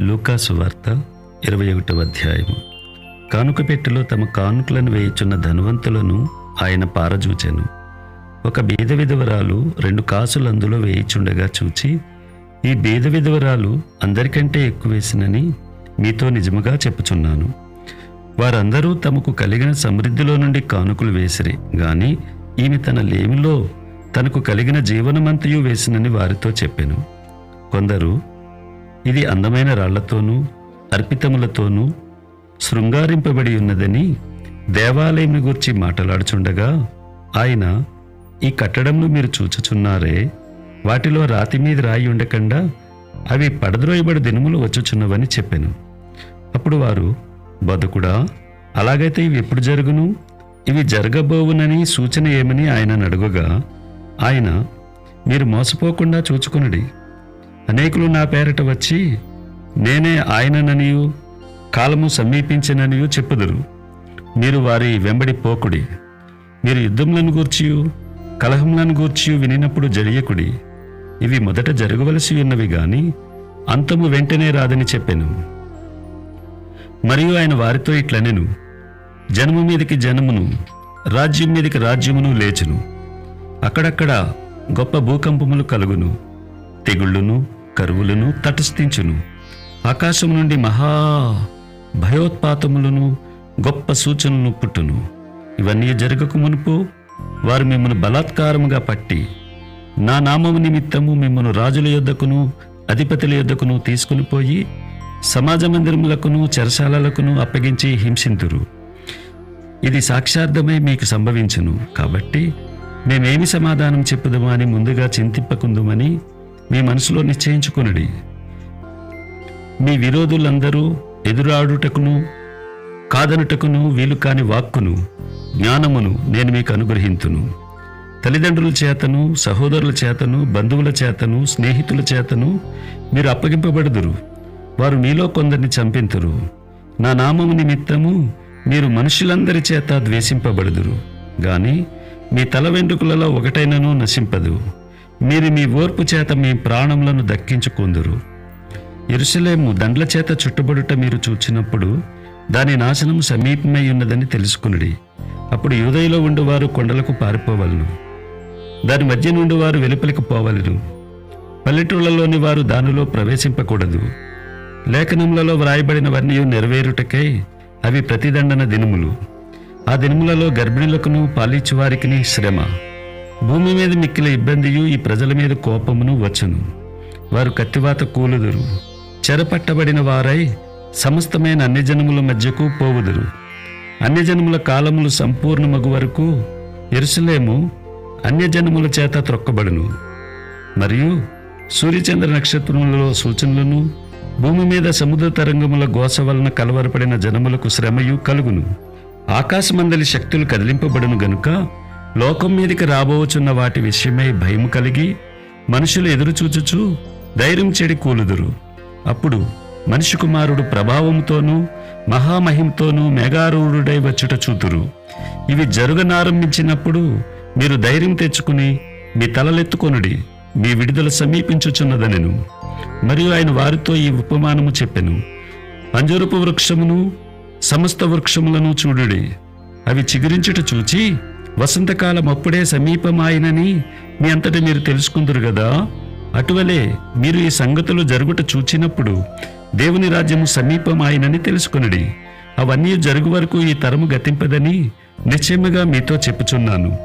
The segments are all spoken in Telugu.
లూకాసు వార్త ఇరవై ఒకటవ అధ్యాయము. కానుక పెట్టెలో తమ కానుకలను వేయుచున్న ధనవంతులను ఆయన పారజూచెను. ఒక బీద విధవరాలు రెండు కాసులు అందులో వేయిచుండగా చూచి ఈ బీద విధవరాలు అందరికంటే ఎక్కువ వేసినని మీతో నిజముగా చెప్పుచున్నాను. వారందరూ తమకు కలిగిన సమృద్ధిలో నుండి కానుకలు వేసిరి గాని ఈమె తన లేమిలో తనకు కలిగిన జీవనమంతయు వేసినని వారితో చెప్పాను. కొందరు ఇది అందమైన రాళ్ళతోనూ అర్పితములతోనూ శృంగారింపబడి ఉన్నదని దేవాలయం గూర్చి మాట్లాడుచుండగా ఆయన ఈ కట్టడంను మీరు చూచుచున్నారే వాటిలో రాతి మీద రాయి ఉండకుండా అవి పడద్రోయబడి దినములు వచ్చుచున్నవని చెప్పాను. అప్పుడు వారు బతుకుడా అలాగైతే ఇవి ఎప్పుడు జరుగును? ఇవి జరగబోవునని సూచన ఏమని ఆయన అడుగగా ఆయన మీరు మోసపోకుండా చూచుకునడి. అనేకులు నా పేరట వచ్చి నేనే ఆయనననియు కాలము సమీపించిననియు చెప్పుదురు. మీరు వారి వెంబడి పోకుడి. మీరు యుద్ధములను గూర్చియు కలహములను గూర్చియు వినినప్పుడు జరియకుడి. ఇవి మొదట జరగవలసి ఉన్నవి గాని అంతము వెంటనే రాదని చెప్పాను. మరియు ఆయన వారితో ఇట్లనెను. జనము మీదకి జనమును రాజ్యం మీదకి రాజ్యమును లేచును. అక్కడక్కడ గొప్ప భూకంపములు కలుగును. తెగుళ్ళును కరువులను తటస్థించును. ఆకాశం నుండి మహా భయోత్పాతములను గొప్ప సూచనను పుట్టును. ఇవన్నీ జరగక మునుపు వారు మిమ్మల్ని బలాత్కారముగా పట్టి నా నామము నిమిత్తము మిమ్మల్ని రాజుల యొద్దకును అధిపతుల యొద్దకును తీసుకుని పోయి సమాజ మందిరములకును చెరసాలలకును అప్పగించి హింసింతురు. ఇది సాక్షార్థమై మీకు సంభవించును. కాబట్టి మేమేమి సమాధానం చెప్పుదమా అని ముందుగా చింతిప్పకుందుమని మీ మనసులో నిశ్చయించుకొనుడి. మీ విరోధులందరూ ఎదురాడుటకును కాదనుటకును వీలు కాని వాక్కును జ్ఞానమును నేను మీకు అనుగ్రహింతును. తల్లిదండ్రుల చేతను సహోదరుల చేతను బంధువుల చేతను స్నేహితుల చేతను మీరు అప్పగింపబడుదురు. వారు మీలో కొందరిని చంపింతురు. నా నామము నిమిత్తము మీరు మనుషులందరి చేత ద్వేషింపబడుదురు. గాని మీ తల వెంట్రుకలలో ఒకటైనను నశింపదు. మీరు మీ ఓర్పు చేత మీ ప్రాణములను దక్కించుకుందురు. ఎరుసలేము దండ్ల చేత చుట్టబడుట మీరు చూచినప్పుడు దాని నాశనం సమీపమై ఉన్నదని తెలుసుకునుడి. అప్పుడు యూదయలో ఉండువారు కొండలకు పారిపోవలను. దాని మధ్య నుండి వారు వెలుపలికి పోవలను. పల్లెటూళ్ళలోని వారు దానిలో ప్రవేశింపకూడదు. లేఖనములలో వ్రాయబడినవన్నీ నెరవేరుటకై అవి ప్రతిదండన దినములు. ఆ దినములలో గర్భిణులకును పాలిచ్చువారికిని శ్రమ. భూమి మీద మిక్కిల ఇబ్బందియు ఈ ప్రజల మీద కోపమును వచ్చును. వారు కత్తివాత కూలుదురు. చెరపట్టబడిన వారై సమస్తమైన అన్ని జనముల మధ్యకు పోవుదురు. అన్ని జనముల కాలములు సంపూర్ణమగు వరకు ఎరుసలేము అన్యజనముల చేత త్రొక్కబడును. మరియు సూర్యచంద్ర నక్షత్రములలో సూచనలను భూమి మీద సముద్ర తరంగముల గోస వలన కలవరపడిన జనములకు శ్రమయు కలుగును. ఆకాశమందలి శక్తులు కదిలింపబడును గనుక లోకం మీదకి రాబోచున్న వాటి విషయమై భయం కలిగి మనుషులు ఎదురుచూచుచు ధైర్యం చెడి కూలుదురు. అప్పుడు మనిషి కుమారుడు ప్రభావంతోనూ మహామహింతోనూ మేఘారూఢుడై వచ్చుట చూతురు ఇవి జరుగనారంభించినప్పుడు మీరు ధైర్యం తెచ్చుకుని మీ తలలెత్తుకొనుడి మీ విడుదల సమీపించుచున్నదనెను. మరియు ఆయన వారితో ఈ ఉపమానము చెప్పెను. పంజరూపు వృక్షమును సమస్త వృక్షములను చూడుడి. అవి చిగురించుట చూచి వసంతకాలం అప్పుడే సమీపమాయనని మీ అంతటి మీరు తెలుసుకుందరు కదా అటువలే మీరు ఈ సంగతులు జరుగుట చూచినప్పుడు దేవుని రాజ్యము సమీపమాయనని తెలుసుకునడి. అవన్నీ జరుగు వరకు ఈ తరము గతింపదని నిశ్చయముగా మీతో చెప్పుచున్నాను.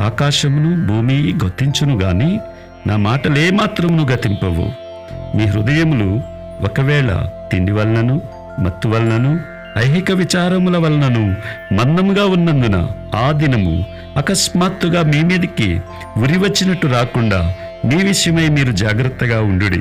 ఆకాశమును భూమి గొత్తించును గాని నా మాటలేమాత్రమును గతింపవు. మీ హృదయములు ఒకవేళ తిండి వలనను మత్తు వలనను ఐహిక విచారముల వలనను మందముగా ఉన్నందున ఆ దినము అకస్మాత్తుగా మీ మీదికి ఉరి వచ్చినట్టు రాకుండా మీ విషయమై మీరు జాగ్రత్తగా ఉండుడి.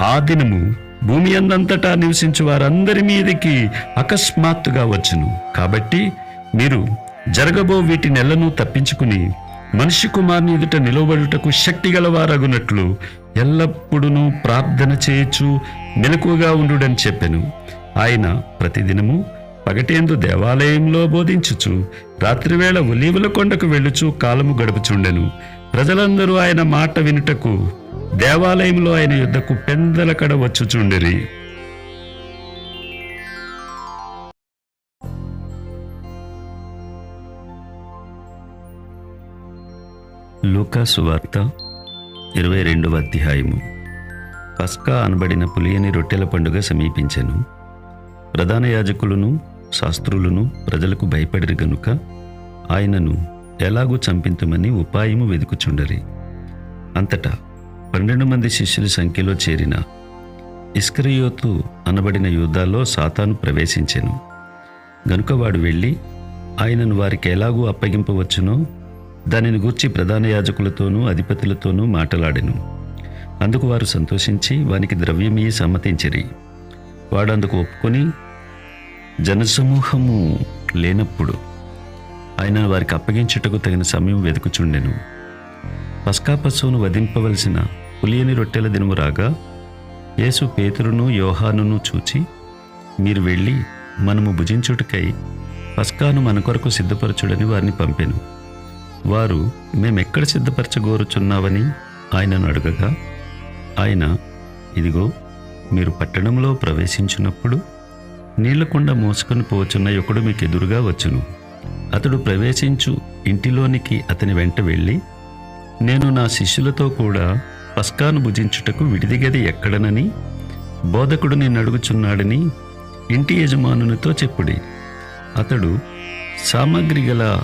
ఆ దినము భూమి అందంతటా నివసించు వారందరి మీదికి అకస్మాత్తుగా వచ్చును. కాబట్టి మీరు జరగబో వీటి నెలను తప్పించుకుని మనిషి కుమారుని ఎదుట నిలవబడుటకు శక్తి గలవారగునట్లు ఎల్లప్పుడూ ప్రార్థన చేయొచ్చు మెలకుగా ఉండుడని చెప్పాను. ఆయన ప్రతిదినము పగటేందు దేవాలయంలో బోధించుచు రాత్రివేళ ఒలీవుల కొండకు వెళ్ళుచు కాలము గడుపుచుండెను. ప్రజలందరూ ఆయన మాట వినుటకు దేవాలయంలో ఆయన యుద్ధకు పెందలకడ వచ్చుచుండిరి. లూకాసు వార్త ఇరవై రెండవ అధ్యాయము. పస్కా అనబడిన పులియని రొట్టెల పండుగ సమీపించెను. ప్రధాన యాజకులను శాస్త్రులను ప్రజలకు భయపడిరి గనుక ఆయనను ఎలాగూ చంపించమని ఉపాయము వెదుకుచుండరి. అంతటా పన్నెండు మంది శిష్యుల సంఖ్యలో చేరిన ఇస్కరియోతు అనబడిన యుద్ధాల్లో సాతాను ప్రవేశించెను. గనుక వాడు వెళ్ళి ఆయనను వారికి ఎలాగూ అప్పగింపవచ్చునో దానిని గూర్చి ప్రధాన యాజకులతోనూ అధిపతులతోనూ మాటలాడెను. అందుకు వారు సంతోషించి వానికి ద్రవ్యమీ సమ్మతించిరి. వాడు అందుకు ఒప్పుకొని జనసమూహము లేనప్పుడు ఆయన వారికి అప్పగించుటకు తగిన సమయం వెతుకుచుండెను. పస్కా పశువును వధింపవలసిన పులియని రొట్టెల దినము రాగా యేసు పేతురును యోహానును చూచి మీరు వెళ్ళి మనము భుజించుటకై పస్కాను మన కొరకు సిద్ధపరచుడని వారిని పంపెను. వారు మేమెక్కడ సిద్ధపరచగోరుచున్నావని ఆయనను అడగగా ఆయన ఇదిగో మీరు పట్టణంలో ప్రవేశించినప్పుడు నీళ్ళకుండ మోసుకొని పోచున్న ఒకడు మీకు ఎదురుగా వచ్చును. అతడు ప్రవేశించు ఇంటిలోనికి అతని వెంట వెళ్ళి నేను నా శిష్యులతో కూడా పస్కాను భుజించుటకు విడిదిగది ఎక్కడనని బోధకుడు నిన్ను అడుగుచున్నాడని ఇంటి యజమానునితో చెప్పుడి. అతడు సామాగ్రి గల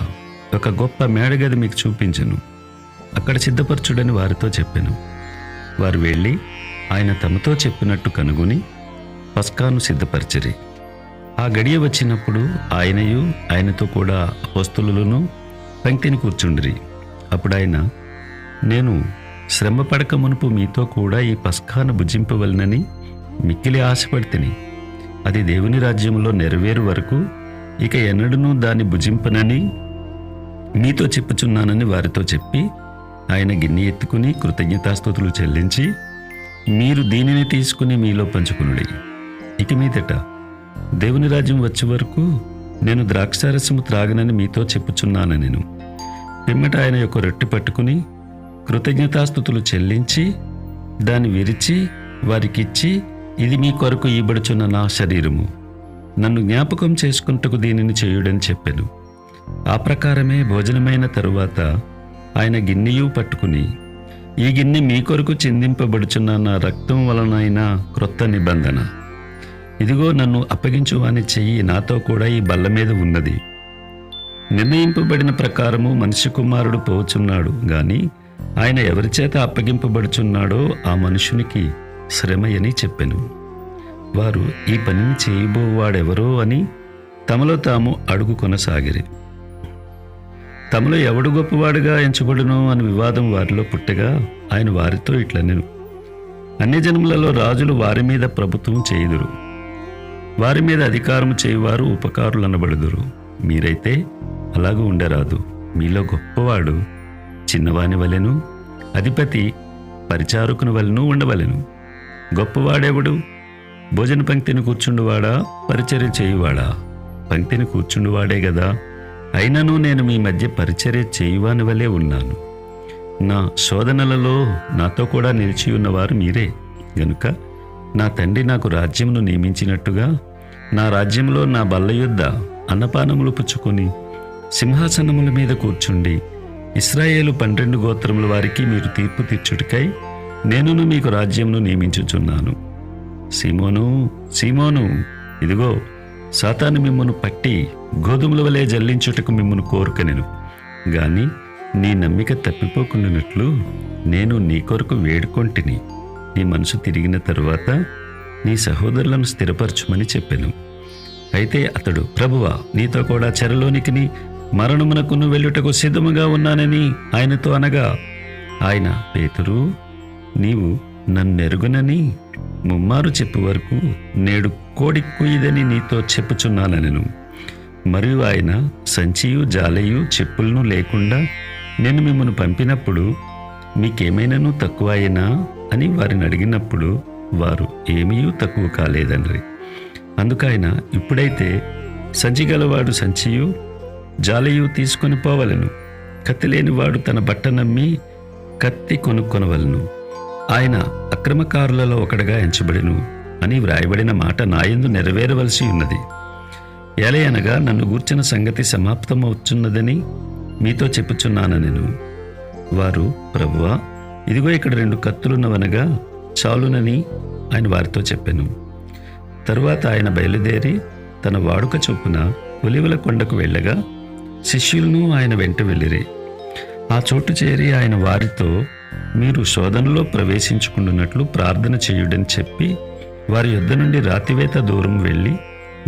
ఒక గొప్ప మేడగది మీకు చూపించను. అక్కడ సిద్ధపరచుడని వారితో చెప్పాను. వారు వెళ్ళి ఆయన తమతో చెప్పినట్టు కనుగొని పస్కాను సిద్ధపరిచిరి. ఆ గడియ వచ్చినప్పుడు ఆయనయు ఆయనతో కూడా అపోస్తులను పంక్తిని కూర్చుండిరి. అప్పుడు ఆయన నేను శ్రమ పడక మునుపు మీతో కూడా ఈ పస్కాను భుజింపవలనని మిక్కిలి ఆశపడితిని. అది దేవుని రాజ్యంలో నెరవేరు వరకు ఇక ఎన్నడూనూ దాన్ని భుజింపనని మీతో చెప్పుచున్నానని వారితో చెప్పి ఆయన గిన్నె ఎత్తుకుని కృతజ్ఞతాస్తుతులు చెల్లించి మీరు దీనిని తీసుకుని మీలో పంచుకునుడి. ఇక మీదట దేవుని రాజ్యం వచ్చే వరకు నేను ద్రాక్షారసము త్రాగనని మీతో చెప్పుచున్నాను నేను పిమ్మట ఆయన యొక్క రొట్టె పట్టుకుని కృతజ్ఞతాస్థుతులు చెల్లించి దాన్ని విరిచి వారికిచ్చి ఇది మీ కొరకు ఇవ్వబడుచున్న నా శరీరము. నన్ను జ్ఞాపకం చేసుకుంటకు దీనిని చేయుడని చెప్పాను. ఆ ప్రకారమే భోజనమైన తరువాత ఆయన గిన్నెయు పట్టుకుని ఈ గిన్నె మీ కొరకు చిందింపబడుచున్న నా రక్తం వలనైన క్రొత్త నిబంధన. ఇదిగో నన్ను అప్పగించువాని చెయ్యి నాతో కూడా ఈ బల్ల మీద ఉన్నది. నిర్ణయింపబడిన ప్రకారము మనిషి కుమారుడు పోచున్నాడు గాని ఆయన ఎవరి చేత అప్పగింపబడుచున్నాడో ఆ మనుషునికి శ్రమయని చెప్పెను. వారు ఈ పనిని చేయబోవాడెవరో అని తమలో తాము అడుగు కొనసాగిరి. తమలో ఎవడు గొప్పవాడుగా ఎంచబడునో అని వివాదం వారిలో పుట్టగా ఆయన వారితో ఇట్లనెను. అన్ని జన్మలలో రాజులు వారి మీద ప్రభుత్వం చేయుదురు. వారి మీద అధికారం చేయువారు ఉపకారులు అనబడుదురు మీరైతే అలాగూ ఉండరాదు. మీలో గొప్పవాడు చిన్నవాని వలెను అధిపతి పరిచారకుని వలెను ఉండవలెను. గొప్పవాడెవడు? భోజన పంక్తిని కూర్చుండువాడా? పరిచర్య చేయువాడా? పంక్తిని కూర్చుండువాడే కదా అయినను నేను మీ మధ్య పరిచర్య చేయువాని వలె ఉన్నాను. నా శోధనలలో నాతో కూడా నిలిచి ఉన్నవారు మీరే. గనుక నా తండ్రి నాకు రాజ్యమును నియమించినట్టుగా నా రాజ్యంలో నా బల్ల యుద్ధ అన్నపానములు పుచ్చుకొని సింహాసనముల మీద కూర్చుండి ఇస్రాయేలు పన్నెండు గోత్రముల వారికి మీరు తీర్పు తీర్చుటకై నేనును మీకు రాజ్యమును నియమించుచున్నాను. సీమోను సీమోను ఇదిగో సాతాను మిమ్మను పట్టి గోధుమల వలె జల్లించుటకు మిమ్మను కోరుకనెను. గాని నీ నమ్మిక తప్పిపోకుండానట్లు నేను నీ కొరకు వేడుకొంటిని. నీ మనసు తిరిగిన తరువాత నీ సహోదరులను స్థిరపరచుమని చెప్పాను. అయితే అతడు ప్రభువా నీతో కూడా చెరలోనికి మరణమునకును వెళ్ళుటకు సిద్ధముగా ఉన్నానని ఆయనతో అనగా ఆయన పేతురు నీవు నన్నెరుగునని ముమ్మారు చెప్పు వరకు నేడు కోడి కుయ్యదని నీతో చెప్పుచున్నానెను మరియు ఆయన సంచియు జాలయు చెప్పులను లేకుండా నేను మిమ్మల్ని పంపినప్పుడు మీకేమైనాను తక్కువ అయినా అని వారిని అడిగినప్పుడు వారు ఏమీ తక్కువ కాలేదండ్రి అందుకైన ఇప్పుడైతే సంచి గలవాడు సంచియు జాలయు తీసుకొని పోవలను. కత్తి లేనివాడు తన బట్ట నమ్మి కత్తి కొనుక్కొనవలను. ఆయన అక్రమకారులలో ఒకడుగా ఎంచబడిను అని వ్రాయబడిన మాట నాయందు నెరవేరవలసి ఉన్నది. ఎలయనగా నన్ను గూర్చిన సంగతి సమాప్తమవుచున్నదని మీతో చెప్పుచున్నాను నేను వారు ప్రభువా ఇదిగో ఇక్కడ రెండు కత్తులున్నవనగా చాలునని ఆయన వారితో చెప్పాను. తరువాత ఆయన బయలుదేరి తన వాడుక చొప్పున ఒలివల కొండకు వెళ్ళగా శిష్యులను ఆయన వెంట వెళ్ళిరే. ఆ చోటు చేరి ఆయన వారితో మీరు శోధనలో ప్రవేశించుకుంటున్నట్లు ప్రార్థన చేయుడని చెప్పి వారి యొద్ద నుండి రాతివేత దూరం వెళ్ళి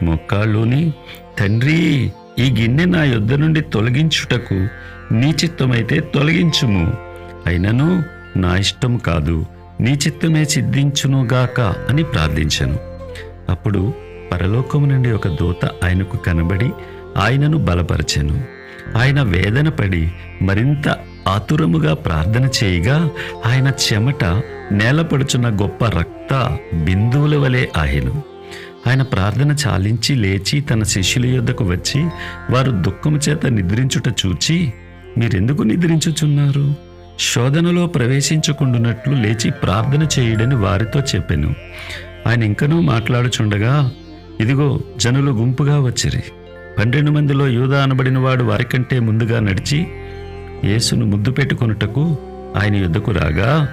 మొక్కాళ్ళుని తండ్రి ఈ గిన్నె నా యొద్ద నుండి తొలగించుటకు నీ చిత్తమైతే తొలగించుము. అయినను నా ఇష్టం కాదు నీ చిత్తమే సిద్ధించునుగాక అని ప్రార్థించాను. అప్పుడు పరలోకము నుండి ఒక దూత ఆయనకు కనబడి ఆయనను బలపరచెను. ఆయన వేదన పడి మరింత ఆతురముగా ప్రార్థన చేయగా ఆయన చెమట నేలపడుచున్న గొప్ప రక్త బిందువుల వలె ఆయను ఆయన ప్రార్థన చాలించి లేచి తన శిష్యుల యొద్దకు వచ్చి వారు దుఃఖము చేత నిద్రించుట చూచి మీరెందుకు నిద్రించుచున్నారు? శోధనలో ప్రవేశించకుండునట్లు లేచి ప్రార్థన చేయడని వారితో చెప్పాను. ఆయన ఇంకనూ మాట్లాడుచుండగా ఇదిగో జనులు గుంపుగా వచ్చిరి. పన్నెండు మందిలో యూదా అనబడిన వాడు వారికంటే ముందుగా నడిచి యేసును ముద్దు పెట్టుకొనుటకు ఆయన యుద్ధకు రాగా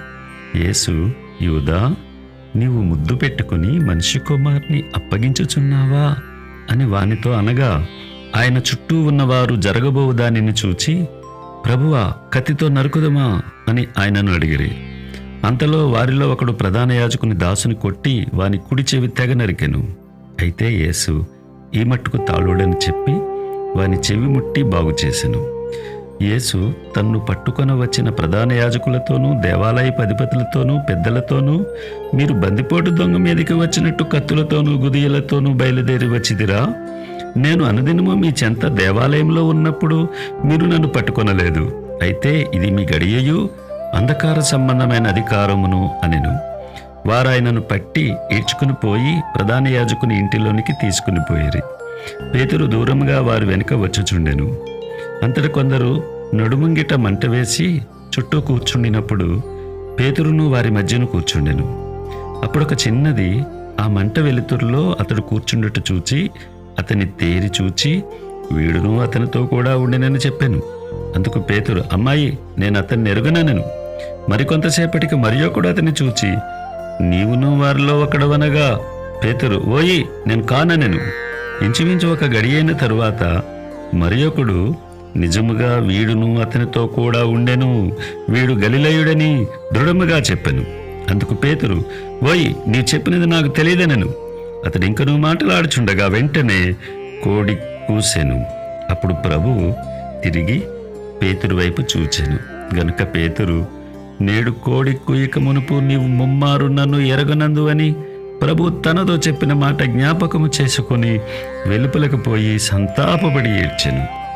యేసు యూదా నీవు ముద్దు పెట్టుకుని మనిషి కుమార్ని అప్పగించుచున్నావా? అని వానితో అనగా ఆయన చుట్టూ ఉన్నవారు జరగబోవు దానిని చూచి ప్రభువా కత్తితో నరుకుదమా? అని ఆయనను అడిగిరి. అంతలో వారిలో ఒకడు ప్రధాన యాజకుని దాసుని కొట్టి వాని కుడి చెవి తెగ నరికెను. అయితే యేసు ఈ మట్టుకు తాళుడని చెప్పి వాని చెవి ముట్టి బాగు చేసెను యేసు తన్ను పట్టుకొని వచ్చిన ప్రధాన యాజకులతోనూ దేవాలయ అధిపతులతోనూ పెద్దలతోనూ మీరు బందిపోటు దొంగ మీదకి వచ్చినట్టు కత్తులతోనూ గుదియలతోనూ బయలుదేరి వచ్చిదిరా. నేను అనుదినము మీ చెంత దేవాలయంలో ఉన్నప్పుడు మీరు నన్ను పట్టుకొనలేదు. అయితే ఇది మీ గడియయు అంధకార సంబంధమైన అధికారమును అనెను. వారాయనను పట్టి ఈడ్చుకుని పోయి ప్రధాన యాజకుని ఇంటిలోనికి తీసుకుని పోయిరి. పేతురు దూరంగా వారి వెనుక వచ్చుచుండెను. అంతటి కొందరు నడుముంగిట మంట వేసి చుట్టూ కూర్చుండినప్పుడు పేతురును వారి మధ్యను కూర్చుండెను. అప్పుడొక చిన్నది ఆ మంట వెలుతురులో అతడు కూర్చుండుట చూచి అతని తేరి చూచి వీడును అతనితో కూడా ఉండినని చెప్పాను. అందుకు పేతురు అమ్మాయి నేను అతన్ని ఎరుగనను మరికొంతసేపటికి మరి ఒకడు అతన్ని చూచి నీవును వారిలో ఒకడవనగా పేతురు ఓయి నేను కాననెను. ఇంచుమించు ఒక గడియైన తరువాత మరి ఒకడు నిజముగా వీడును అతనితో కూడా ఉండెను. వీడు గలిలయుడని దృఢముగా చెప్పెను. అందుకు పేతురు ఓయ్ నీ చెప్పినది నాకు తెలియదనను. అతడు ఇంకను మాట్లాడుచుండగా వెంటనే కోడి కూసెను. అప్పుడు ప్రభువు తిరిగి పేతురు వైపు చూచెను. గనుక పేతురు నేడు కోడి కుయ్యక మునుపు నీవు ముమ్మారు నన్ను ఎరగనందు అని ప్రభు తనతో చెప్పిన మాట జ్ఞాపకము చేసుకొని వెలుపలకు పోయి సంతాపపడి ఏడ్చెను.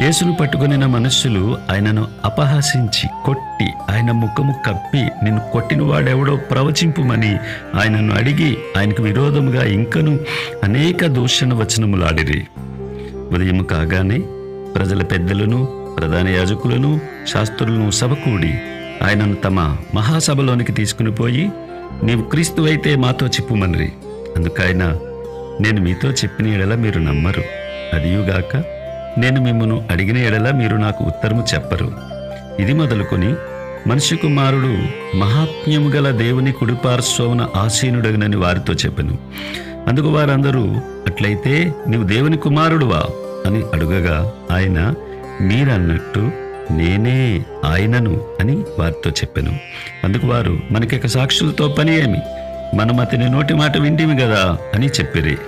యేసును పట్టుకునిన మనుష్యులు ఆయనను అపహసించి కొట్టి ఆయన ముఖము కప్పి నిన్ను కొట్టిన వాడెవడో ప్రవచింపుమని ఆయనను అడిగి ఆయనకు విరోధముగా ఇంకను అనేక దూషణ వచనములాడిరి. ఉదయం కాగానే ప్రజల పెద్దలను ప్రధాన యాజకులను శాస్త్రులను సభకూడి ఆయనను తమ మహాసభలోనికి తీసుకుని పోయి నీవు క్రీస్తువైతే మాతో చెప్పుమనిరి. అందుకైనా నేను మీతో చెప్పిన ఎడల మీరు నమ్మరు. అదియుగాక నేను మిమ్మను అడిగిన ఎడల మీరు నాకు ఉత్తరము చెప్పరు. ఇది మొదలుకొని మనిషి కుమారుడు మహాత్మ్యము గల దేవుని కుడిపార్శ్వమున ఆసీనుడగనని వారితో చెప్పాను. అందుకు వారందరూ అట్లయితే నీవు దేవుని కుమారుడువా? అని అడుగగా ఆయన మీరన్నట్టు నేనే ఆయనను అని వారితో చెప్పాను. అందుకు వారు మనకి సాక్షులతో పని ఏమి? మనం అతని నోటి మాట వింటిమి కదా అని చెప్పిరి.